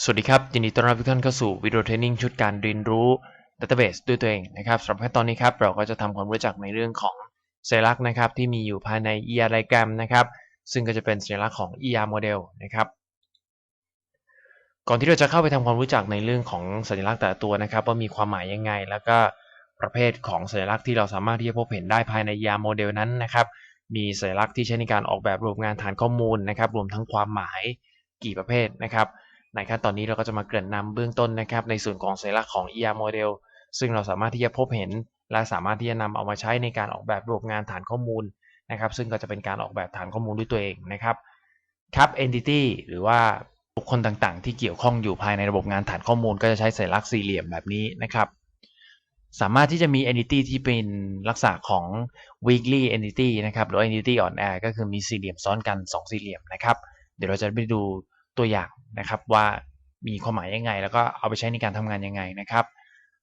สวัสดีครับ ยินดีต้อนรับทุกท่านเข้าสู่วิดีโอเทรนนิ่งชุดการเรียนรู้ Database ด้วยตัวเองนะครับสำหรับขั้นตอนนี้ครับเราก็จะทำความรู้จักในเรื่องของสัญลักษณ์นะครับที่มีอยู่ภายใน ER diagram นะครับซึ่งก็จะเป็นสัญลักษณ์ของ ER model นะครับก่อนที่เราจะเข้าไปทำความรู้จักในเรื่องของสัญลักษณ์แต่ละตัวนะครับว่ามีความหมายยังไง แล้วก็ประเภทของสัญลักษณ์ที่เราสามารถที่จะพบเห็นได้ภายใน ER model นั้นนะครับมีสัญลักษณ์ที่ใช้ในการออกแบบระบบงานฐานข้อมูลนะครับรวมทั้งความหมายกี่ประเภทนะครับ ในขั้นตอนนี้เราก็จะมาเกริ่นนำเบื้องต้นนะครับในส่วนของสัญลักษณ์ของ ER model ซึ่งเราสามารถที่จะพบเห็น และสามารถที่จะนำเอามาใช้ในการออกแบบระบบงานฐานข้อมูลนะครับ ซึ่งก็จะเป็นการออกแบบฐานข้อมูลด้วยตัวเองนะครับครับ entity หรือว่าบุคคลต่างๆ ที่เกี่ยวข้องอยู่ภายในระบบงานฐานข้อมูล ก็จะใช้สัญลักษณ์สี่เหลี่ยมแบบนี้นะครับ สามารถที่จะมี entity ที่เป็นลักษณะของ weekly entity นะครับ หรือ entity on air ก็คือมีสี่เหลี่ยมซ้อนกัน 2 สี่เหลี่ยมนะครับ เดี๋ยวเราจะไปดู ตัวอย่างนะครับว่ามีความหมายยังไง แล้วก็เอาไปใช้ในการทำงานยังไงนะครับ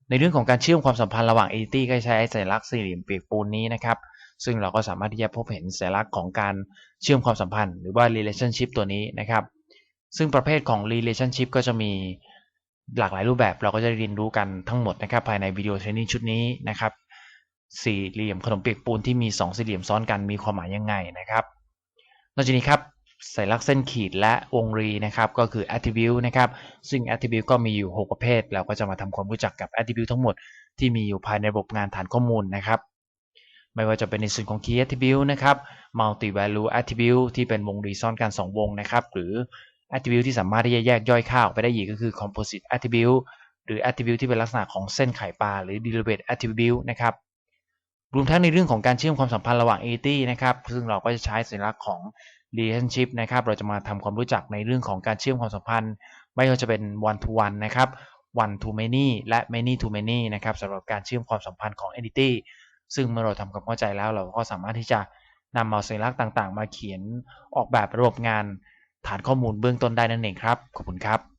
ในเรื่องของการเชื่อมความสัมพันธ์ระหว่าง entity ก็ใช้สัญลักษณ์สี่เหลี่ยมเปียกปูนนี้นะครับ ซึ่งเราก็สามารถที่จะพบเห็นสัญลักษณ์ของการเชื่อมความสัมพันธ์ หรือว่า relationship ตัวนี้นะครับ ซึ่งประเภทของ relationship ก็จะมีหลากหลายรูปแบบเราก็จะเรียนรู้กันทั้งหมดนะครับ ภายในวิดีโอเทรนนิ่งชุดนี้นะครับสี่เหลี่ยมขนมเปียกปูนที่มี 2 สี่เหลี่ยมซ้อนกันมีความหมายยังไงนะครับนอกจากนี้ครับ สัญลักษณ์เส้นขีดและวงรีนะครับก็คือ attribute นะครับ ซึ่ง attribute ก็มีอยู่ 6 ประเภท เราก็จะมาทำความรู้จักกับ attribute ทั้งหมดที่มีอยู่ภายในระบบงานฐานข้อมูลนะครับ ไม่ว่าจะเป็นในส่วนของ key attribute นะครับ multi value attribute ที่เป็นวงรีซ่อนกัน 2 วงนะครับ หรือ attribute ที่สามารถที่จะแยกย่อยข้าวไปได้อีกก็คือ composite attribute หรือ attribute ที่เป็นลักษณะของเส้นไข่ปลาหรือ derivative attribute นะครับ รวมทั้งในเรื่องของการเชื่อมความสัมพันธ์ระหว่าง entity นะครับ ซึ่งเราก็จะใช้สัญลักษณ์ของ relationship นะครับ เราจะมาทำความรู้จักในเรื่องของการเชื่อมความสัมพันธ์ ไม่ว่าจะเป็น one to one นะครับ one to many และ many to many นะครับสำหรับการเชื่อมความสัมพันธ์ของ entity ซึ่งเมื่อเราทำความเข้าใจแล้วเราก็สามารถที่จะนำเอาสัญลักษณ์ต่าง ๆ มาเขียนออกแบบระบบงานฐานข้อมูลเบื้องต้นได้นั่นเองครับ ขอบคุณครับ